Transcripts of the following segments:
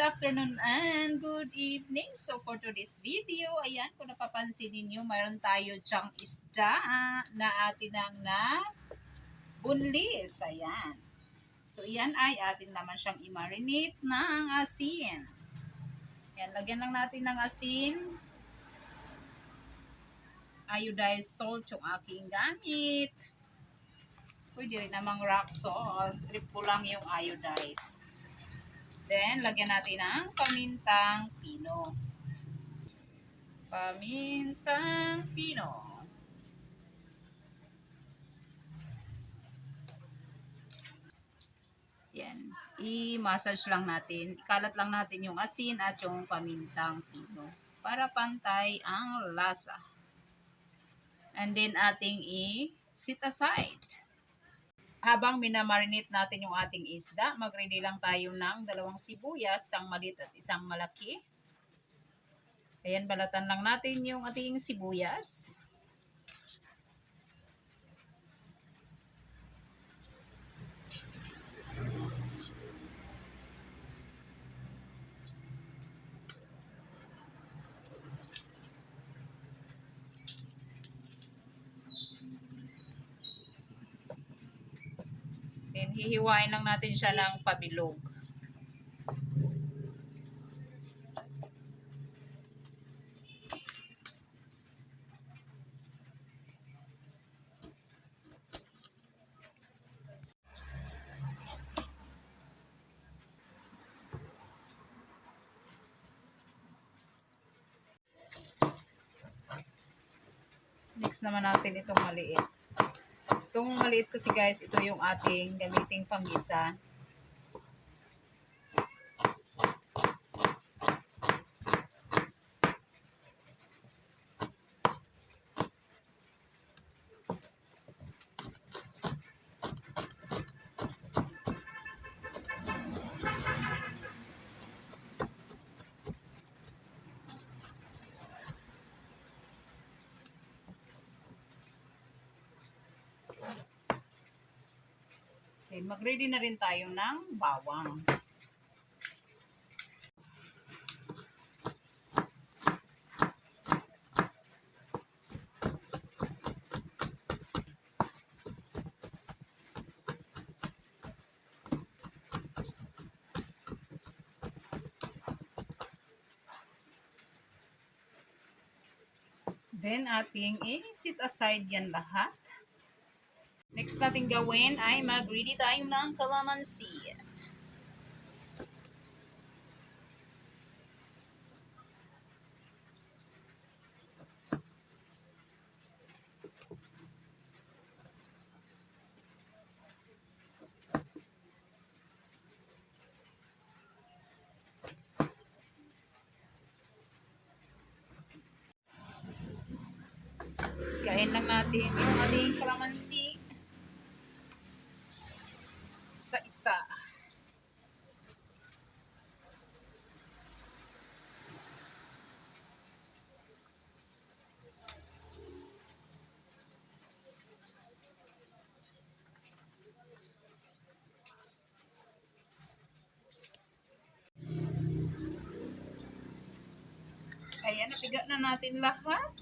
afternoon and good evening. So for today's video, ayan, kung napapansin ninyo, mayroon tayo dyang isda ah, na atin ang na bunlis. Ayan. So yan ay atin naman siyang i-marinate ng asin. Yan, lagyan lang natin ng asin. Iodized salt yung aking gamit. Pwede rin namang rock salt. Trip ko lang yung iodized. Then, lagyan natin ng pamintang pino. Pamintang pino. Yan. I-massage lang natin. Ikalat lang natin yung asin at yung pamintang pino. Para pantay ang lasa. And then, ating i-sit aside habang minamarinate natin yung ating isda, mag-ready lang tayo ng dalawang sibuyas, isang maliit at isang malaki. Ayan, balatan lang natin yung ating sibuyas. Then, hihiwain lang natin siya ng pabilog. Mix naman natin itong maliit. Itong maliit kasi guys, ito yung ating gamiting panggisa. Okay, mag-ready na rin tayo ng bawang. Then, ating i-sit aside yan lahat. Next natin gawin ay mag-ready tayo ng calamansi. Kain lang natin yung ating calamansi isa-isa. Ayan, napiga na natin lahat.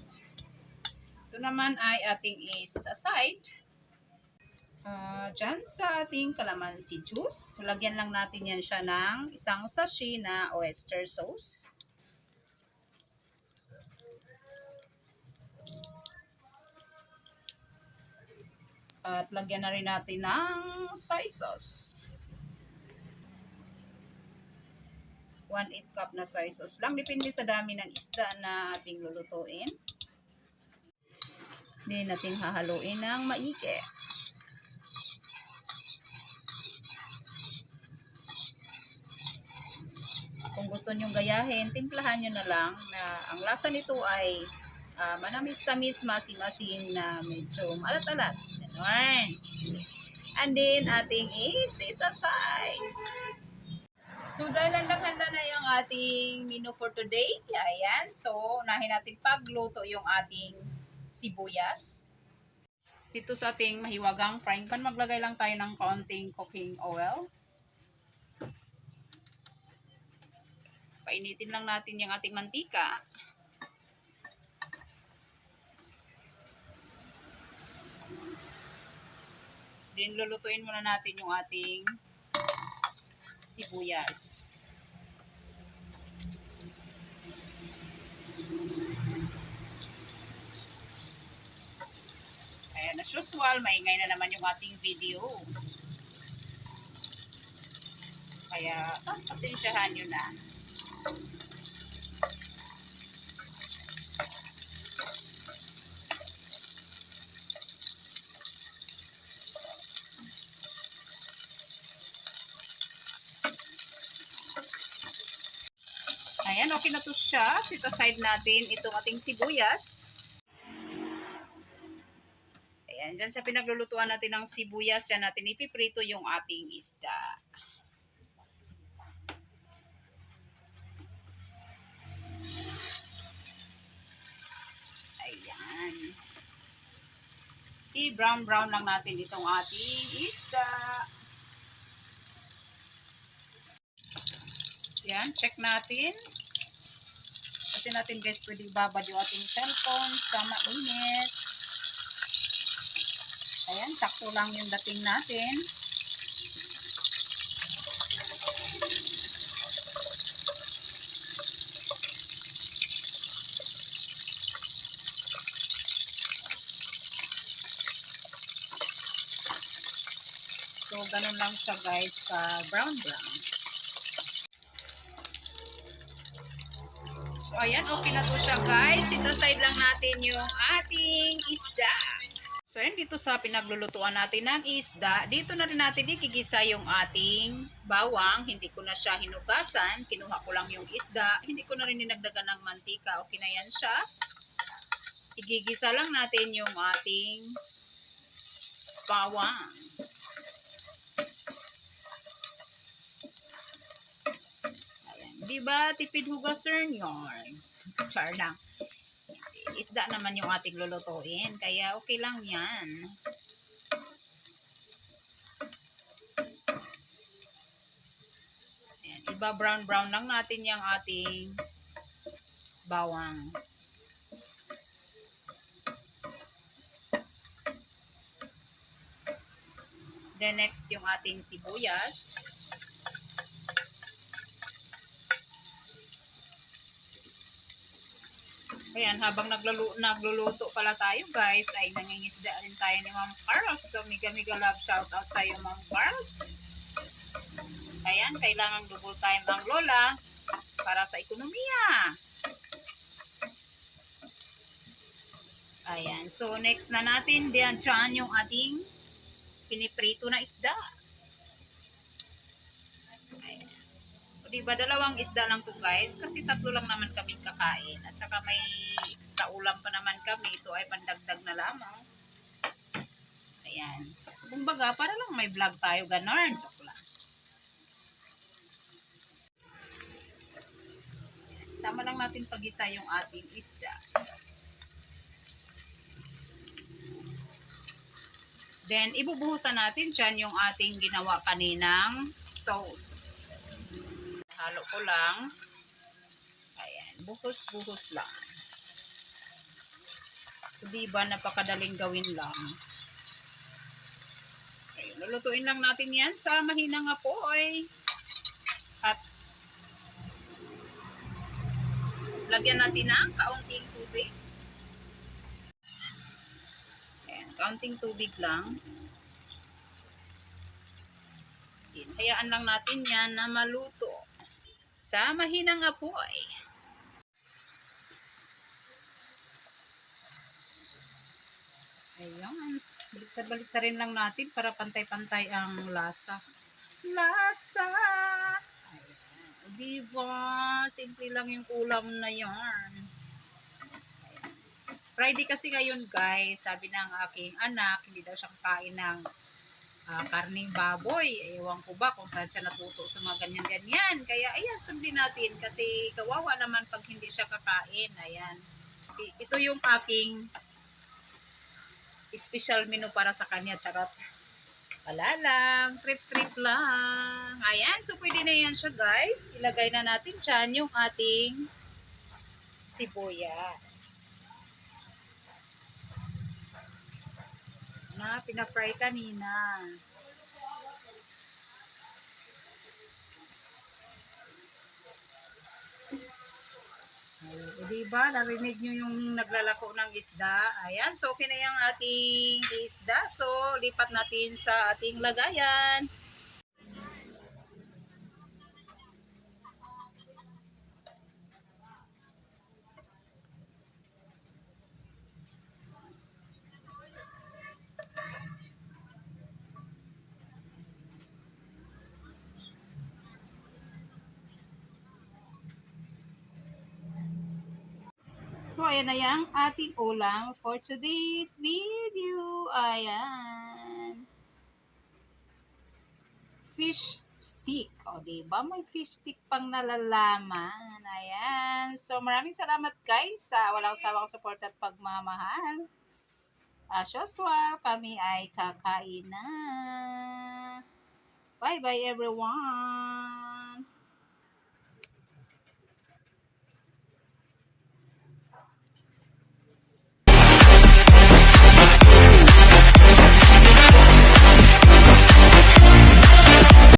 Ito naman ay ating i-set aside. Uh, dyan sa ating calamansi juice, lagyan lang natin yan siya ng isang sachet na oyster sauce. At lagyan na rin natin ng soy sauce. 1-8 cup na soy sauce lang. Depende sa dami ng isda na ating lulutuin. Hindi natin hahaluin ng maigi. Gusto nyong gayahin, timplahan nyo na lang na ang lasa nito ay uh, manamis-tamis, masim-masim na medyo malat-alat. Ganun. And then, ating is-set aside. So, dahil handa na yung ating menu for today. Ayan. So, unahin natin pagluto yung ating sibuyas. Dito sa ating mahiwagang frying pan, maglagay lang tayo ng kaunting cooking oil. Painitin lang natin yung ating mantika. Then lulutuin muna natin yung ating sibuyas. Ayan, as usual, maingay na naman yung ating video. Kaya, ah, pasensyahan nyo na. Ayan, okay na to siya. Sit aside natin itong ating sibuyas. Ayan, dyan sa pinaglulutuan natin ng sibuyas, dyan natin ipiprito yung ating isda. Ayan. I-brown-brown lang natin itong ating isda. Yan, check natin. Kasi natin guys, pwede babad yung ating cellphone sa mainit. Ayan, sakto lang yung dating natin. So, ganun lang siya guys, ka brown brown. So, ayan, okay na to siya guys. Itaside lang natin yung ating isda. So, ayan, dito sa pinaglulutuan natin ng isda, dito na rin natin ikigisa yung ating bawang. Hindi ko na siya hinugasan. Kinuha ko lang yung isda. Hindi ko na rin dinagdagan ng mantika. Okay na yan siya. Igigisa lang natin yung ating bawang. Ayan. Diba, tipid hugasan yarn. Char lang. Isda naman yung ating lulutuin. Kaya okay lang yan. Ayan. Iba brown-brown lang natin yung ating bawang. Then next yung ating sibuyas. Ayan, habang naglulu nagluluto pala tayo guys, ay nangingisda rin tayo ni Ma'am Carlos. So, mega love shout out sa iyo Ma'am Carlos. Ayan, kailangan double time ang lola para sa ekonomiya. Ayan, so next na natin, diyan dyan yung ating piniprito na isda. O, diba, dalawang isda lang to guys, kasi tatlo lang naman kaming kakain. At saka may extra ulam pa naman kami. Ito ay pandagdag na lamang. Ayan. Kumbaga, para lang may vlog tayo, ganon. Joke. Sama lang natin pag-isa yung ating isda. Then, ibubuhusan natin dyan yung ating ginawa kaninang sauce. Halo ko lang. Ayan, buhos-buhos lang. So, diba, napakadaling gawin lang. Ayun, lulutuin lang natin yan sa mahinang apoy. At lagyan natin ng kaunting tubig. Ayan, kaunting tubig lang. Hayaan lang natin yan na maluto sa mahinang apoy. Ayan, baliktad-baliktad rin lang natin para pantay-pantay ang lasa. Lasa! Ayan, diba? Simple lang yung ulam na yan. Friday kasi ngayon guys, sabi ng aking anak, hindi daw siya kain ng ah, karning baboy. Ewan ko ba kung saan siya natuto sa mga ganyan-ganyan. Kaya ayan, sundin natin kasi kawawa naman pag hindi siya kakain. Ayan. Ito yung aking special menu para sa kanya. Charot. Wala lang, trip-trip lang. Ayan, so pwede na yan siya guys. Ilagay na natin dyan yung ating sibuyas. Na, pinafry kanina. O diba, narinig nyo yung naglalako ng isda. Ayan, so okay na yung ating isda. So, lipat natin sa ating lagayan. So, ayan na yung ating ulam for today's video. Ayan. Fish stick. O, diba? May fish stick pang nalalaman. Ayan. So, maraming salamat guys sa walang sawang support at pagmamahal. As usual, kami ay kakain na. Bye-bye everyone!